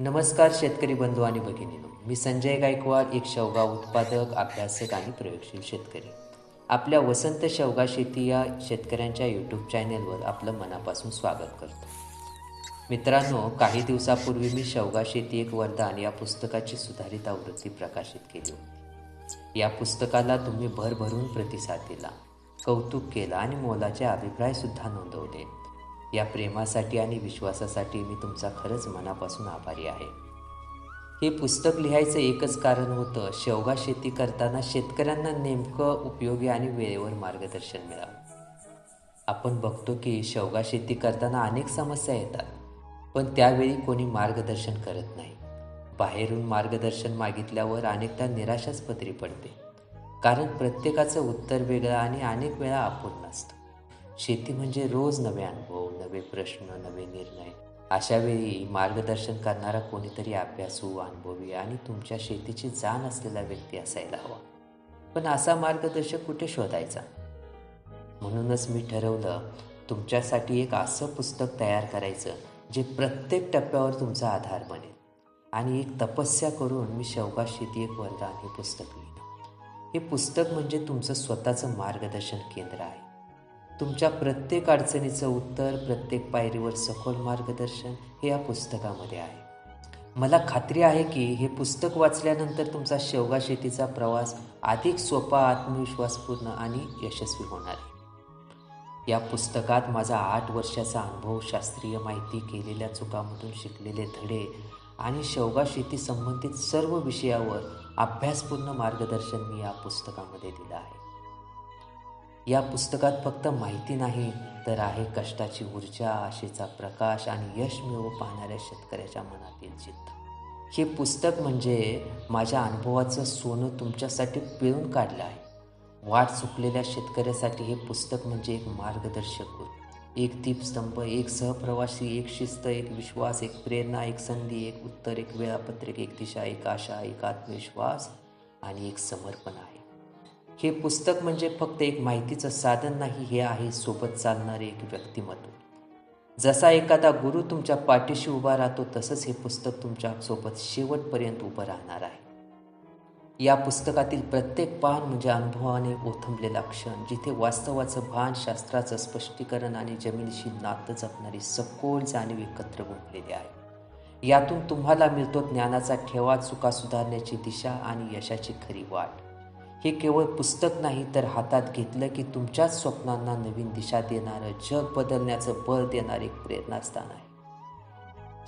नमस्कार शेतकरी बंधू आणि भगिनीनो. मी संजय गायकवाड एक शेवगा उत्पादक अभ्यासक आणि प्रयोगशील शेतकरी. आपल्या वसंत शेवगा शेती या शेतकऱ्यांच्या यूट्यूब चॅनेलवर आपलं मनापासून स्वागत करतो. मित्रांनो काही दिवसापूर्वी मी शेवगा शेती एक वरदान या पुस्तकाची सुधारित आवृत्ती प्रकाशित केली होती. या पुस्तकाला तुम्ही भरभरून प्रतिसाद दिला कौतुक केलं आणि मोलाचे अभिप्रायसुद्धा नोंदवले. या प्रेमासाठी आणि विश्वासासाठी मी तुमचा खरंच मनापासून आभारी आहे. हे पुस्तक लिहायचं एकच कारण होतं शेवगा शेती करताना शेतकऱ्यांना नेमकं उपयोगी आणि वेळेवर मार्गदर्शन मिळावं. आपण बघतो की शेवगा शेती करताना अनेक समस्या येतात पण त्यावेळी कोणी मार्गदर्शन करत नाही. बाहेरून मार्गदर्शन मागितल्यावर अनेकदा निराशाच पदरी पडते. कारण प्रत्येकाचं उत्तर वेगळं आणि अनेक वेळा अपूर्ण असतं. शेती म्हणजे रोज नवे अनुभव नवे प्रश्न नवे निर्णय. अशा वेळी मार्गदर्शन करणारा कोणीतरी अभ्यासू हो, अनुभवी हो आणि तुमच्या शेतीची जाण असलेला व्यक्ती असायला हवा. पण असा मार्गदर्शक कुठे शोधायचा? म्हणूनच मी ठरवलं तुमच्यासाठी एक असं पुस्तक तयार करायचं जे प्रत्येक टप्प्यावर तुमचा आधार बनेल. आणि एक तपस्या करून मी शेवगा शेती एक वरदान हे पुस्तक लिहिलं. हे पुस्तक म्हणजे तुमचं स्वतःचं मार्गदर्शन केंद्र आहे. तुमच्या प्रत्येक अडचणीचं उत्तर प्रत्येक पायरीवर सखोल मार्गदर्शन हे या पुस्तकामध्ये आहे. मला खात्री आहे की हे पुस्तक वाचल्यानंतर तुमचा शेवगा शेतीचा प्रवास अधिक सोपा आत्मविश्वासपूर्ण आणि यशस्वी होणार आहे. या पुस्तकात माझा आठ वर्षाचा अनुभव शास्त्रीय माहिती केलेल्या चुकामधून शिकलेले धडे आणि शेवगा शेती संबंधित सर्व विषयावर अभ्यासपूर्ण मार्गदर्शन मी या पुस्तकामध्ये दिलं आहे. या पुस्तकात फक्त माहिती नाही तर आहे कष्टाची ऊर्जा आशेचा प्रकाश आणि यश मिळवू पाहणाऱ्या शेतकऱ्याच्या मनातील जिद्द. हे पुस्तक म्हणजे माझ्या अनुभवाचं सोनं तुमच्यासाठी पिळून काढलं आहे. वाट चुकलेल्या शेतकऱ्यासाठी हे पुस्तक म्हणजे एक मार्गदर्शक गुरु एक दीपस्तंभ एक सहप्रवासी एक शिस्त एक विश्वास एक प्रेरणा एक संधी एक उत्तर एक वेळापत्रक एक दिशा एक आशा एक आत्मविश्वास आणि एक समर्पण आहे. हे पुस्तक म्हणजे फक्त एक माहितीचं साधन नाही हे आहे सोबत चालणारे एक व्यक्तिमत्व. जसा एखादा गुरु तुमच्या पाठीशी उभा राहतो तसंच हे पुस्तक तुमच्यासोबत शेवटपर्यंत उभं राहणार आहे. या पुस्तकातील प्रत्येक पान म्हणजे अनुभवाने ओथंबलेला क्षण जिथे वास्तवाचं भान शास्त्राचं स्पष्टीकरण आणि जमिनीशी नातं जपणारी सखोल जाणीव एकत्र गुंतलेली आहे. यातून तुम्हाला मिळतो ज्ञानाचा ठेवा चुका सुधारण्याची दिशा आणि यशाची खरी वाट. हे केवळ पुस्तक नाही तर हातात घेतलं की तुमच्याच स्वप्नांना नवीन दिशा देणारं जग बदलण्याचं बळ देणारं एक प्रेरणास्थान आहे.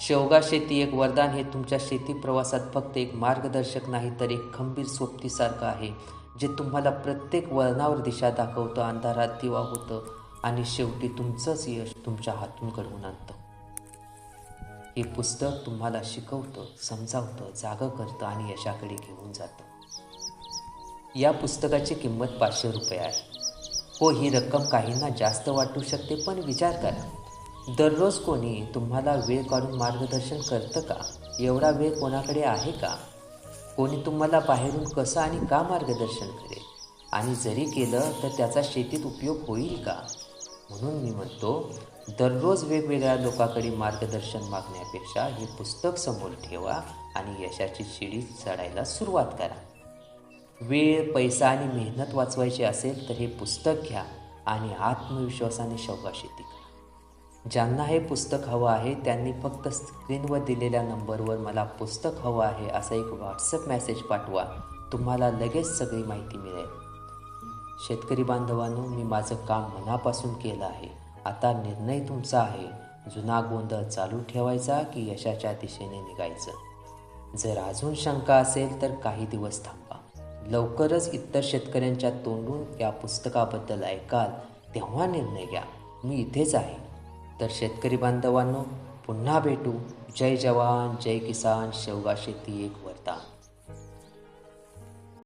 शेवगा शेती एक वरदान हे तुमच्या शेती प्रवासात फक्त एक मार्गदर्शक नाही तर एक खंबीर सोबतीसारखं आहे जे तुम्हाला प्रत्येक वळणावर दिशा दाखवतं अंधारात दिवा होतं आणि शेवटी तुमचंच यश तुमच्या हातून घडवून आणतं. हे पुस्तक तुम्हाला शिकवतं समजावतं जागं करतं आणि यशाकडे घेऊन जातं. या पुस्तकाची किंमत पाचशे रुपये आहे. हो ही रक्कम काहींना जास्त वाटू शकते पण विचार करा. दररोज कोणी तुम्हाला वेळ काढून मार्गदर्शन करतं का? एवढा वेळ कोणाकडे आहे का? कोणी तुम्हाला बाहेरून कसं आणि का मार्गदर्शन करेल? आणि जरी केलं तर त्याचा शेतीत उपयोग होईल का? म्हणून मी म्हणतो दररोज वेगवेगळ्या लोकांकडे मार्गदर्शन मागण्यापेक्षा हे पुस्तक समोर ठेवा आणि यशाची शिडी चढायला सुरुवात करा. वेळ पैसा आणि मेहनत वाचवायची असेल तर हे पुस्तक घ्या आणि आत्मविश्वासाने शौकाशी करा. ज्यांना हे पुस्तक हवं आहे त्यांनी फक्त स्क्रीनवर दिलेल्या नंबरवर मला पुस्तक हवं आहे असा एक व्हॉट्सअप मेसेज पाठवा. तुम्हाला लगेच सगळी माहिती मिळेल. शेतकरी बांधवांनो मी माझं काम मनापासून केलं आहे. आता निर्णय तुमचा आहे. जुना गोंधळ चालू ठेवायचा की यशाच्या दिशेने निघायचं. जर अजून शंका असेल तर काही दिवस थांबा. लवकरच इतर शेतकऱ्यांच्या तोंडून या पुस्तकाबद्दल ऐकाल तेव्हा निर्णय घ्या. मी इथेच आहे. तर शेतकरी बांधवांनो पुन्हा भेटू. जय जवान जय किसान शेवगा शेती एक